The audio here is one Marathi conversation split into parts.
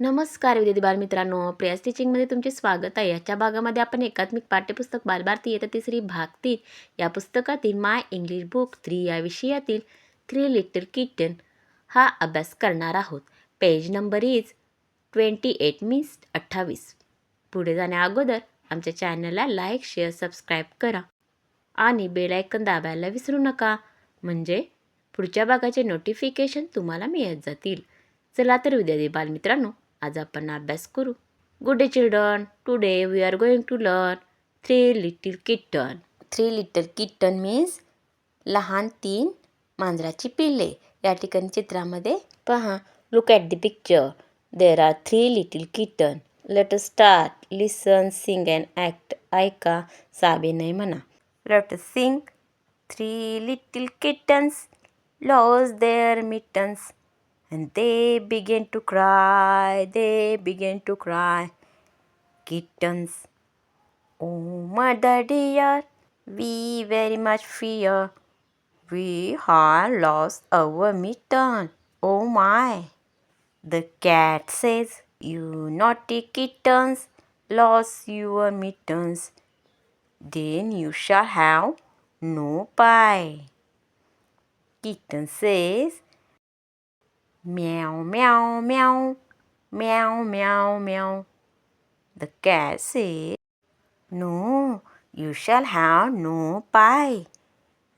नमस्कार विद्यार्थी बालमित्रांनो. प्रिया टीचिंगमध्ये तुमचे स्वागत आहे. याच्या भागामध्ये आपण एकात्मिक पाठ्यपुस्तक बालभारती येतं तिसरी भाग तीन. या पुस्तकातील माय इंग्लिश बुक थ्री या विषयातील थ्री लिटल किटन हा अभ्यास करणार आहोत. Page number is twenty eight means अठ्ठावीस. पुढे जाण्या अगोदर आमच्या चॅनलला लाईक शेअर सबस्क्राईब करा. आणि बेलायकन दाबायला विसरू नका. म्हणजे पुढच्या भागाचे नोटिफिकेशन तुम्हाला मिळत जातील. चला तर विद्यार्थी बालमित्रांनो आज आपण अभ्यास करू. Good day children today we are going to learn three little kitten three little kitten means लहान तीन मांजराची पिल्ले. या ठिकाणी चित्रामध्ये पहा. Look at the picture there are three little kitten let start listen sing and act ऐका साबेनय म्हणा. Let sing three little kittens lost their mittens And they began to cry, they began to cry. Kittens, oh mother dear, we very much fear. We have lost our mitten, oh my. The cat says, You naughty kittens, lost your mittens. Then you shall have no pie. Kitten says, Meow, meow, meow, meow, meow, meow. The cat said, No, you shall have no pie.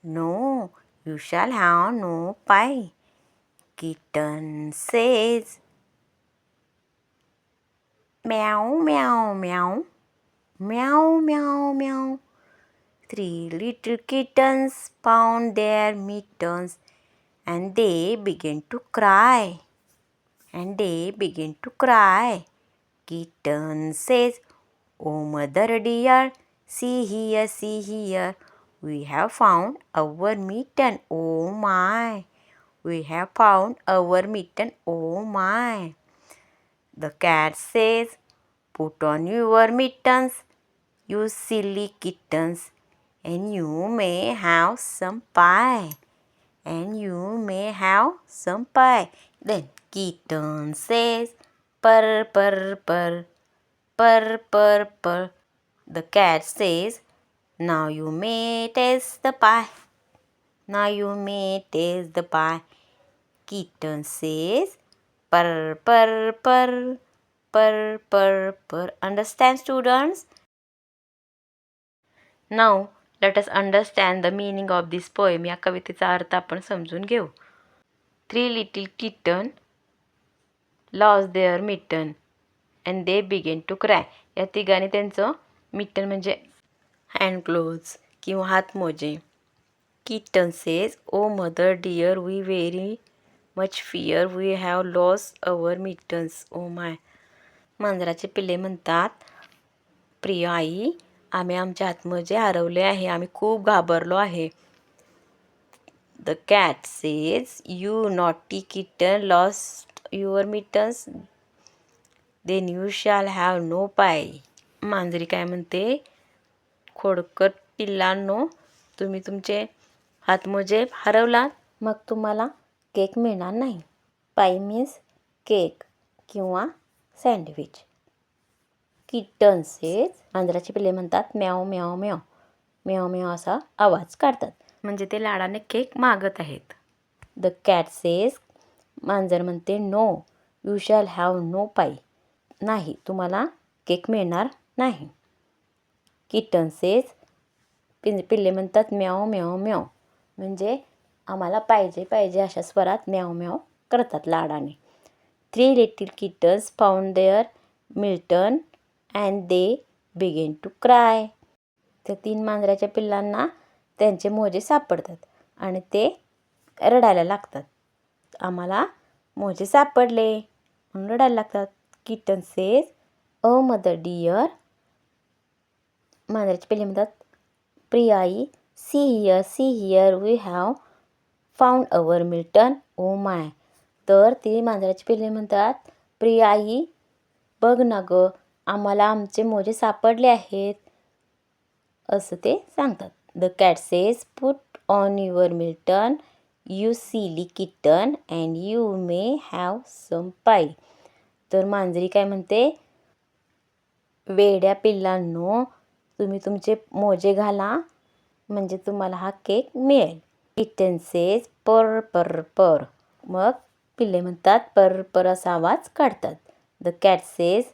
No, you shall have no pie. Kitten says, Meow, meow, meow, meow, meow, meow. Three little kittens found their mittens and they began to cry. And they began to cry. Kitten says, Oh, mother dear, see here, see here. We have found our mitten, oh my. We have found our mitten, oh my. The cat says, Put on your mittens, you silly kittens, and you may have some pie. And you may have some pie. Then kitten says, Purr, purr, purr, purr, purr, purr. The cat says, Now you may taste the pie. Now you may taste the pie. Kitten says, Purr, purr, purr, purr, purr, purr. Understand, students? Now, let us understand the meaning of this poem या कवितेचा अर्थ आपण समजून घेऊ. Three little kitten lost their mitten and they began to cry या तिघांनी त्यांचं मिटन म्हणजे हँडग्लोव्ज किंवा हातमोजे kitten says oh mother dear we very much fear we have lost our mittens oh my मांजराचे पिल्ले म्हणतात प्रिया आई आम्ही आमचे हातमोजे हरवले आहे. आम्ही खूप घाबरलो आहे. The cat says you naughty kitten lost your mittens then you shall have no pie मांजरी काय म्हणते, खोडकर पिल्लांनो, तुम्ही तुमचे हातमोजे हरवलात, मग तुम्हाला केक मिळणार नाही. पाय मीन्स केक किंवा सँडविच. किटन सेज मांजराची पिल्ले म्हणतात म्याव म्याव म्याव म्याव म्याव असा आवाज काढतात. म्हणजे ते लाडाने केक मागत आहेत. द कॅट सेज मांजर म्हणते no you shall have no pie नाही तुम्हाला केक मिळणार नाही. किटन सेज पिं पिल्ले म्हणतात म्याव म्याव म्याव म्हणजे आम्हाला पाहिजे पाहिजे अशा स्वरात म्याव म्याव करतात लाडाने. Three little kittens found their mitten and they began to cry त्या तीन मांजराच्या पिल्लांना त्यांचे मोजे सापडतात आणि ते रडायला लागतात. आम्हाला मोजे सापडले. म्हणून रडायला लागतात. Kitten says a mother dear मांजराचे पिल्ले म्हणतात प्रियाई see here see here we have found our mitten oh my तर ती मांजराची पिल्ले म्हणतात प्रियाई बघ ना गं आम्हाला आमचे मोजे सापडले आहेत असं ते सांगतात. The cat says put on your mitten you silly kitten and you may have some pie तर मांजरी काय म्हणते? वेड्या पिल्लांनो तुम्ही तुमचे मोजे घाला म्हणजे तुम्हाला हा केक मिळेल. Kitten says purr purr purr. मग पिल्ले म्हणतात पर पर असा आवाज काढतात. द कॅट सेज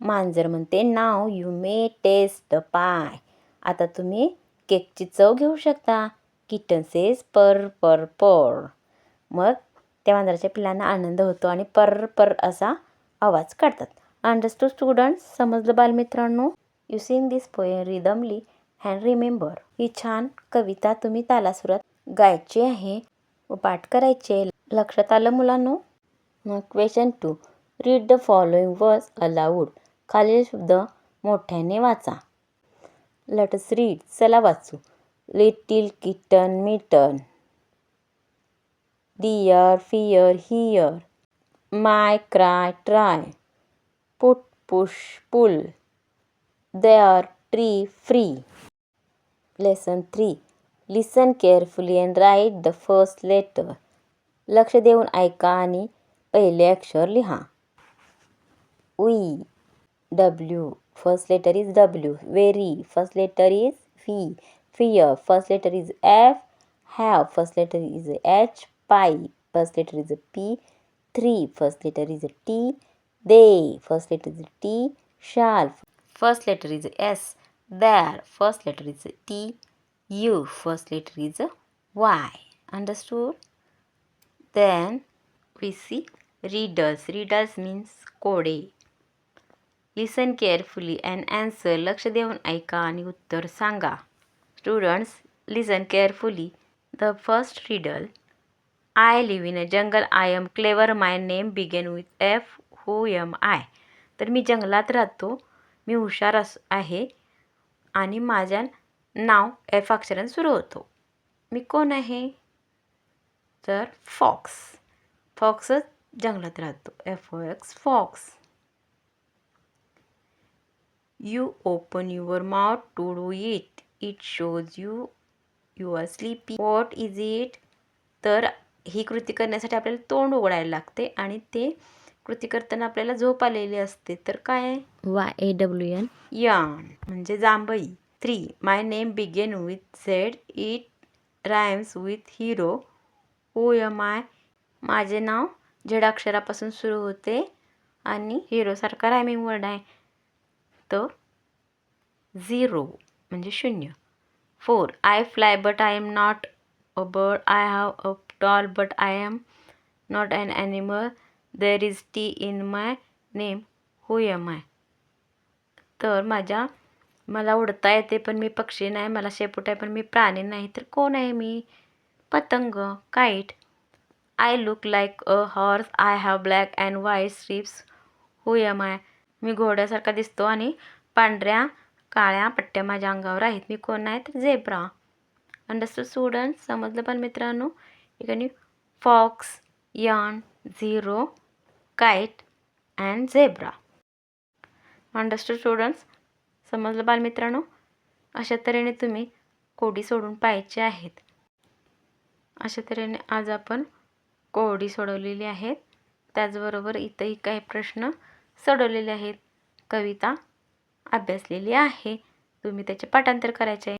मांजर म्हणते now you may taste the pie आता तुम्ही केकची चव घेऊ शकता. Kitten says purr purr purr. मग त्या मांजराच्या पिल्लांना आनंद होतो आणि पर पर असा आवाज काढतात. अंडरस्टूड स्टुडंट्स समजलं बालमित्रांनो? You sing this poem rhythmically and remember ही छान कविता तुम्ही तालासुरात गायची आहे व पाठ करायचे लक्षात आलं मुलांनो? मग question two read the following verse aloud खालील शब्द मोठ्याने वाचा. लेटस रीड चला वाचू. Little kitten mitten dear fear here my cry try put push pull there tree free lesson three listen carefully and write the first letter लक्ष देऊन ऐका आणि पहिले अक्षर लिहा. उई W. First letter is W. Very. First letter is V. Fear. First letter is F. Have. First letter is H. Pie. First letter is P. Three. First letter is T. They. First letter is T. Shall. First letter is S. There. First letter is T. U. First letter is Y. Understood? Then we see readers. Readers means code. Listen carefully and answer लक्ष देऊन ऐका आणि उत्तर सांगा. Students listen carefully the first riddle I live in a jungle I am clever my name begin with F who am I तर मी जंगलात राहतो. मी हुशार अस आहे. आणि माझ्या नाव एफ अक्षराने सुरू होतो. मी कोण आहे? तर फॉक्स फॉक्सच जंगलात राहतो. F O X fox you open your mouth to do it it shows you you are sleepy what is it तर ही कृती करण्यासाठी आपल्याला तोंड उघडायला लागते आणि ते कृती करताना आपल्याला झोप आलेली असते. तर काय Y A W N yawn म्हणजे जांभई three my name begin with Z it rhymes with hero who am I माझे नाव झेड अक्षरापासून सुरू होते आणि हिरोसारखा रायमिंग वर्ड आहे. तर झिरो म्हणजे शून्य. Four I fly but I am not a bird I have a tall but I am not an animal there is T in my name who am I तर माझ्या मला उडता येते पण मी पक्षी नाही मला शेपूट आहे पण मी प्राणी नाही तर कोण आहे मी? पतंग kite I look like a horse I have black and white stripes who am I मी घोड्यासारखा दिसतो आणि पांढऱ्या काळ्या पट्ट्या माझ्या अंगावर आहेत. मी कोण आहे? तर झेब्रा. अंडरस्टूड स्टुडंट समजलं पण मित्रांनो? ठिकाणी fox yawn zero kite and zebra. Understood students समजलं बालमित्रांनो अशा तऱ्हेने तुम्ही कोडी सोडून पाहायचे आहेत. अशा तऱ्हेने आज आपण कोडी सोडवलेली आहेत. त्याचबरोबर इथंही काही प्रश्न सोडवलेले आहेत. कविता अभ्यासलेली आहे. तुम्ही त्याचे पाठांतर करायचे आहे.